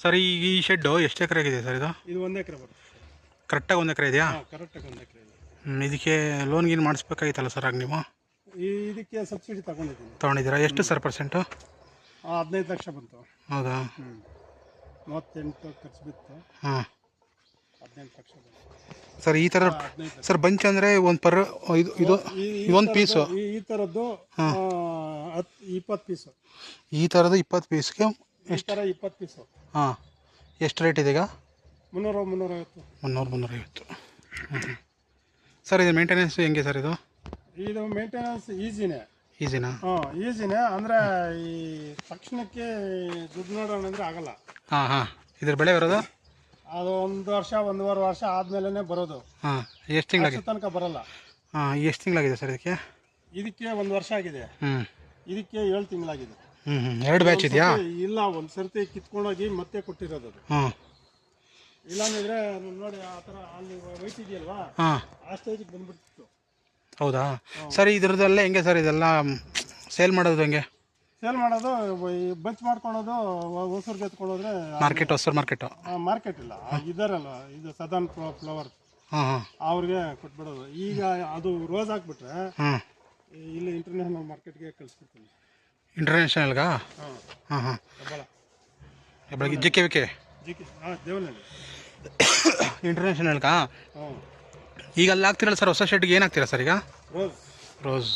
Sir ಈ ಈ shed ಎಷ್ಟು ಎಕರೆ ಆಗಿದೆ ಸರ್ ಇದು? ಇದು ಒಂದು ಎಕರೆ ಬರುತ್ತೆ. ಕರೆಕ್ಟಾಗಿ ಒಂದು ಎಕರೆ ಇದೆಯಾ? ಕರೆಕ್ಟಾಗಿ ಒಂದು ಎಕರೆ ಇದೆ. ಹ್ಮ್, ಇದಕ್ಕೆ ಲೋನ್ ಗೀನ್ ಮಾಡಿಸ್ಬೇಕಾಗಿತ್ತಲ್ಲ ಸರ್ ಆಗ ನೀವು? ಈ ಇದಕ್ಕೆ ಸಬ್ಸಿಡಿ ತಗೊಂಡಿದ್ದೀನಿ. ತೊಗೊಂಡಿದ್ದೀರಾ? ಎಷ್ಟು ಸರ್ ಪರ್ಸೆಂಟು ಆ, ಹದಿನೈದು ಲಕ್ಷ ಬಂತು. ಹೌದಾ? ಮೂವತ್ತೆಂಟು ಖರ್ಚು ಬಿತ್ತು. ಹಾಂ. ಹದಿನೆಂಟು ಲಕ್ಷ ಬಂತು. ಸರ್ ಈ ಥರ ಹದಿನೈದು ಸರ್ ಬಂಚ್ ಅಂದರೆ ಒಂದು ಪರ್ ಇದು ಇದು ಒಂದು ಇದೊಂದು ಪೀಸು ಈ ಥರದ್ದು ಹತ್ತು ಇಪ್ಪತ್ತು ಪೀಸು ಈ ಥರದ್ದು ಇಪ್ಪತ್ತು ಪೀಸ್ಗೆ ಈ ಥರ ಇಪ್ಪತ್ತು ಪೀಸು ಹಾಂ ಎಷ್ಟು ರೇಟ್ ಇದೆ ಈಗ ಮುನ್ನೂರು ಮುನ್ನೂರೈವತ್ತು. ಮುನ್ನೂರು ಮುನ್ನೂರೈವತ್ತು. ಹ್ಞೂ ಹ್ಞೂ ಸರ್ ಇದು ಮೇಂಟೆನೆನ್ಸ್ ಹೆಂಗೆ ಸರ್ ಇದು? ಇದು ಮೇಂಟೆನೆನ್ಸ್ ಈಸಿನೇ ಈಸಿನಾ ಹಾಂ ಈಸಿನೇ ಅಂದರೆ ಈ ತಕ್ಷಣಕ್ಕೆ ದುಡ್ಡು ನೋಡೋಣ ಅಂದರೆ ಆಗಲ್ಲ. ಹಾಂ ಹಾಂ. ಇದ್ರ ಬೆಳೆ ಬರೋದು? ಅದು ಒಂದು ವರ್ಷ ಒಂದೂವರೆ ವರ್ಷ ಆದಮೇಲೆ ಬರೋದು. ಹಾಂ ಎಷ್ಟು ತಿಂಗಳಾಗಿದೆ ಅಷ್ಟು ತನಕ ಬರಲ್ಲ. ಹಾಂ ಎಷ್ಟು ತಿಂಗಳಾಗಿದೆ ಸರ್ ಇದಕ್ಕೆ? ಇದಕ್ಕೆ ಒಂದು ವರ್ಷ ಆಗಿದೆ. ಹ್ಞೂ ಇದಕ್ಕೆ ಏಳು ತಿಂಗಳಾಗಿದೆ ಹ್ಞೂ ಹ್ಞೂ ಎರಡು ಬ್ಯಾಚ್ ಇದೆಯಾ? ಇಲ್ಲ ಒಂದು ಸರ್ತಿ ಕಿತ್ಕೊಂಡೋಗಿ ಮತ್ತೆ ಕೊಟ್ಟಿರೋದು ಅದು. ಹಾಂ. ಇಲ್ಲಾಂದ್ರೆ ನೋಡಿ ಆ ಥರ ಅಲ್ಲಿ ವೈಟ್ ಇದೆಯಲ್ವಾ? ಹಾಂ. ಆ ಸ್ಟೇಜಿಗೆ ಬಂದ್ಬಿಡ್ತಿತ್ತು. ಹೌದಾ? ಸರ್ ಇದ್ರದ್ದೆಲ್ಲ ಹೆಂಗೆ ಸರ್ ಇದೆಲ್ಲ ಸೇಲ್ ಮಾಡೋದು ಹೆಂಗೆ? ಸೇಲ್ ಮಾಡೋದು ಬಂಚ್ ಮಾಡ್ಕೊಳೋದು ಹೊಸೂರ್ಗೆ ಎತ್ಕೊಂಡೋದ್ರೆ ಮಾರ್ಕೆಟ್ ಹೊಸರು ಮಾರ್ಕೆಟು ಮಾರ್ಕೆಟ್ ಇಲ್ಲ. ಇದಾರಲ್ಲ ಇದು ಸದರ್ನ್ ಫ್ಲವರ್ ಹಾಂ ಹಾಂ. ಅವ್ರಿಗೆ ಕೊಟ್ಬಿಡೋದು. ಈಗ ಅದು ರೋಸ್ ಹಾಕ್ಬಿಟ್ರೆ ಹಾಂ. ಇಲ್ಲಿ ಇಂಟರ್ನ್ಯಾಷನಲ್ ಮಾರ್ಕೆಟ್ಗೆ ಕಳಿಸ್ಬಿಡ್ತೀನಿ. ಇಂಟರ್ನ್ಯಾಷನಲ್ಗಾ ಹಾಂ ಹಾಂ. ಬೆಳಗ್ಗೆ ಜಿ ಕೆ ವಿ ಕೆ ಇಂಟರ್ನ್ಯಾಷನಲ್ಗಾ ಈಗ ಅಲ್ಲಿ ಆಗ್ತಿರಲ್ಲ ಸರ್ ಹೊಸ ಶರ್ಟ್ಗೆ ಏನು ಹಾಕ್ತೀರಾ ಸರ್ ಈಗ? ರೋಸ್ ರೋಸ್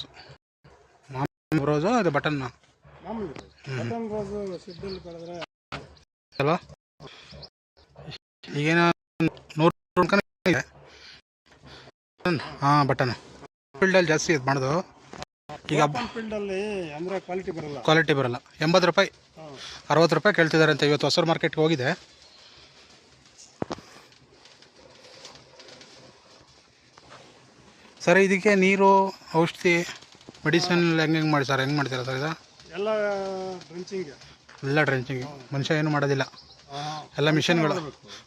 ಮಾಮೂಲಿ ರೋಸು ಅದು ಬಟನ್ ಮಾಮೂಲಿ ರೋಸ್ ಬಟನ್ ರೋಸು ಶೆಡ್ಡಲ್ಲಿ ಬೆಳೆದ್ರೆ ಅಲ್ವಾ ಈಗೇನು ನೂರು ಹಾಂ ಬಟನ್ ಫೀಲ್ಡಲ್ಲಿ ಜಾಸ್ತಿ ಇದು ಮಾಡೋದು. ಈಗ ಅಂದರೆ ಕ್ವಾಲಿಟಿ ಬರಲ್ಲ. ಕ್ವಾಲಿಟಿ ಬರಲ್ಲ. ಎಂಬತ್ತು ರೂಪಾಯಿ ಅರವತ್ತು ರೂಪಾಯಿ ಕೇಳ್ತಿದ್ದಾರೆ ಅಂತ ಇವತ್ತು ಹೊಸರು ಮಾರ್ಕೆಟ್ಗೆ ಹೋಗಿದೆ. ಸರ್ ಇದಕ್ಕೆ ನೀರು ಔಷಧಿ ಮೆಡಿಸಿನ್ ಹೆಂಗೆ ಹೆಂಗೆ ಮಾಡಿ ಸರ್ ಹೆಂಗೆ ಮಾಡ್ತೀರಾ ಸರ್ ಇದು? ಎಲ್ಲ ಡ್ರೆಂಚಿಂಗ್ ಎಲ್ಲ ಡ್ರೆಂಚಿಂಗ್ ಮನುಷ್ಯ ಏನು ಮಾಡೋದಿಲ್ಲ. ಎಲ್ಲ ಮಿಷನ್ಗಳು.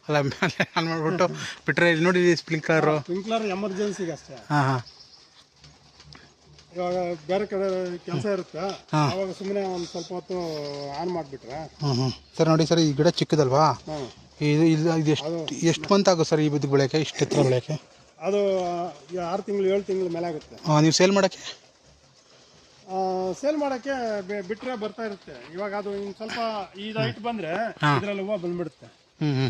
ಅಲ್ಲ ಮಾಡಿಬಿಟ್ಟು ಬಿಟ್ಟರೆ ನೋಡಿ ಸ್ಪ್ರಿಂಕ್ಲರು ಸ್ಪ್ರಿಂಕ್ಲರ್ ಎಮರ್ಜೆನ್ಸಿಗೆ ಅಷ್ಟೇ. ಹಾಂ ಹಾಂ. ಇವಾಗ ಬೇರೆ ಕಡೆ ಕೆಲಸ ಇರುತ್ತೆ. ಅವಾಗ ಸುಮ್ಮನೆ ಒಂದು ಸ್ವಲ್ಪ ಹೊತ್ತು ಆನ್ ಮಾಡಿಬಿಟ್ರೆ. ಹ್ಞೂ ಹ್ಞೂ ಸರ್ ನೋಡಿ ಸರ್ ಈ ಗಿಡ ಚಿಕ್ಕದಲ್ವಾ? ಇದು ಇದು ಇದು ಎಷ್ಟು ಎಷ್ಟು ಮಂತ್ ಆಗುತ್ತೆ ಸರ್ ಈ ಬಿದ್ದು ಬೆಳೆಯೋಕ್ಕೆ? ಇಷ್ಟು ಎತ್ತರ ಬೆಳೆಯೋಕ್ಕೆ? ಅದು ಆರು ತಿಂಗಳು ಏಳು ತಿಂಗಳು ಮೇಲೆ ಆಗುತ್ತೆ. ಹಾಂ ನೀವು ಸೇಲ್ ಮಾಡೋಕ್ಕೆ? ಸೇಲ್ ಮಾಡೋಕ್ಕೆ ಬಿಟ್ಟರೆ ಬರ್ತಾ ಇರುತ್ತೆ. ಇವಾಗ ಅದು ಇನ್ನು ಸ್ವಲ್ಪ ಈ ಹೈಟ್ ಬಂದರೆ ಇದರಲ್ಲಿ ಹೂವು ಬಂದ್ಬಿಡುತ್ತೆ. ಹ್ಞೂ ಹ್ಞೂ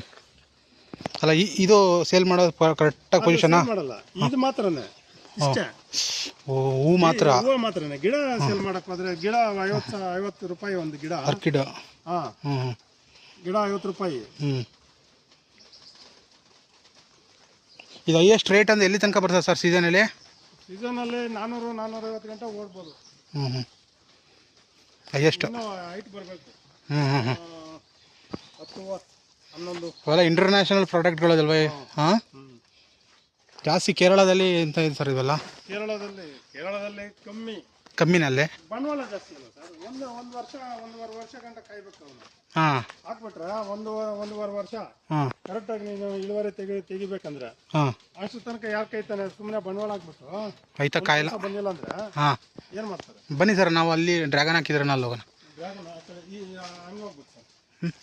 ಅಲ್ಲ ಇದು ಸೇಲ್ ಮಾಡೋದು ಕರೆಕ್ಟಾಗಿ ಪೊಸಿಷನ್ ಮಾಡಲ್ಲ. ಇದು ಮಾತ್ರನೇ. ಇಷ್ಟೇ. ಓ ಹೂ ಮಾತ್ರ. ಹೂವು ಮಾತ್ರನೇ. ಗಿಡ ಸೇಲ್ ಮಾಡಕ್ ಹೋದ್ರೆ ಗಿಡ ಐವತ್ತು ಐವತ್ತು ರೂಪಾಯಿ ಒಂದು ಗಿಡ. ಆರ್ಕಿಡ್ ಹಾ. ಹ್ಞೂ ಗಿಡ ಐವತ್ತು ರೂಪಾಯಿ. ಹ್ಞೂ ಇದು ಹೈಯೆಸ್ಟ್ ರೇಟ್ ಅಂದ್ರೆ ಎಲ್ಲಿ ತನಕ ಬರ್ತದೆ ಸರ್ ಸೀಸನಲ್ಲಿ ಸೀಸನಲ್ಲಿ ನಾನ್ನೂರು ನಾನ್ನೂರೈವತ್ತು ಗಂಟೆ ಓಡ್ಬೋದು. ಹ್ಞೂ ಹ್ಞೂ ಹೈಯೆಸ್ಟ್ ಇನ್ನೂ ಹೈಟ್ ಬರಬೇಕು. ಹ್ಞೂ ಹ್ಞೂ ಹ್ಞೂ ಹತ್ತು ಹನ್ನೊಂದು. ಅವೆಲ್ಲ ಇಂಟರ್ನ್ಯಾಷನಲ್ ಪ್ರಾಡಕ್ಟ್ಗಳದಲ್ವ ಹಾಂ. ಜಾಸ್ತಿ ಕೇರಳದಲ್ಲಿ ಎಂತ ಇದೆ ಸರ್ ಇವೆಲ್ಲ? ಕೇರಳದಲ್ಲಿ ಕೇರಳದಲ್ಲಿ ಕಮ್ಮಿ. ಕಮ್ಮಿನಲ್ಲೇ? ಬಂಡವಾಳ ಜಾಸ್ತಿ ಅಲ್ಲ ಸರ್. ಒಂದು ಒಂದು ವರ್ಷ ಒಂದೂವರೆ ವರ್ಷ ಗಂಟ ಕಾಯ್ಬೇಕು ಅವನು. ಹಾಂ. ಹಾಕ್ಬಿಟ್ರೆ ಒಂದು ಒಂದೂವರೆ ವರ್ಷ ಹಾಂ. ಕರೆಕ್ಟಾಗಿ ನೀನು ಇಳುವರಿ ತೆಗಿ ತೆಗಿಬೇಕಂದ್ರೆ ಹಾಂ. ಅಷ್ಟು ತನಕ ಯಾರು ಕೈತಾನೆ ಸುಮ್ಮನೆ ಬಂಡವಾಳ ಹಾಕ್ಬಿಟ್ಟು ಆಯ್ತಾ ಕಾಯಿಲ್ಲ. ಬಂದಿಲ್ಲ ಅಂದ್ರೆ ಹಾಂ. ಏನು ಮಾಡ್ತಾರೆ? ಬನ್ನಿ ಸರ್ ನಾವು ಅಲ್ಲಿ ಡ್ರ್ಯಾಗನ್ ಹಾಕಿದ್ರೆ ಅಲ್ಲಿ ಹೋಗೋಣ. ಡ್ರ್ಯಾಗನ್ ಈ ಹಂಗೆ ಹೋಗ್ಬಿಟ್ಟು ಸರ್.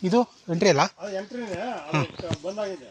ಇದು ಎಂಟ್ರಿ ಅಲ್ಲ? ಅದು ಎಂಟ್ರಿನೇ ಬಂದಾಗಿದೆ.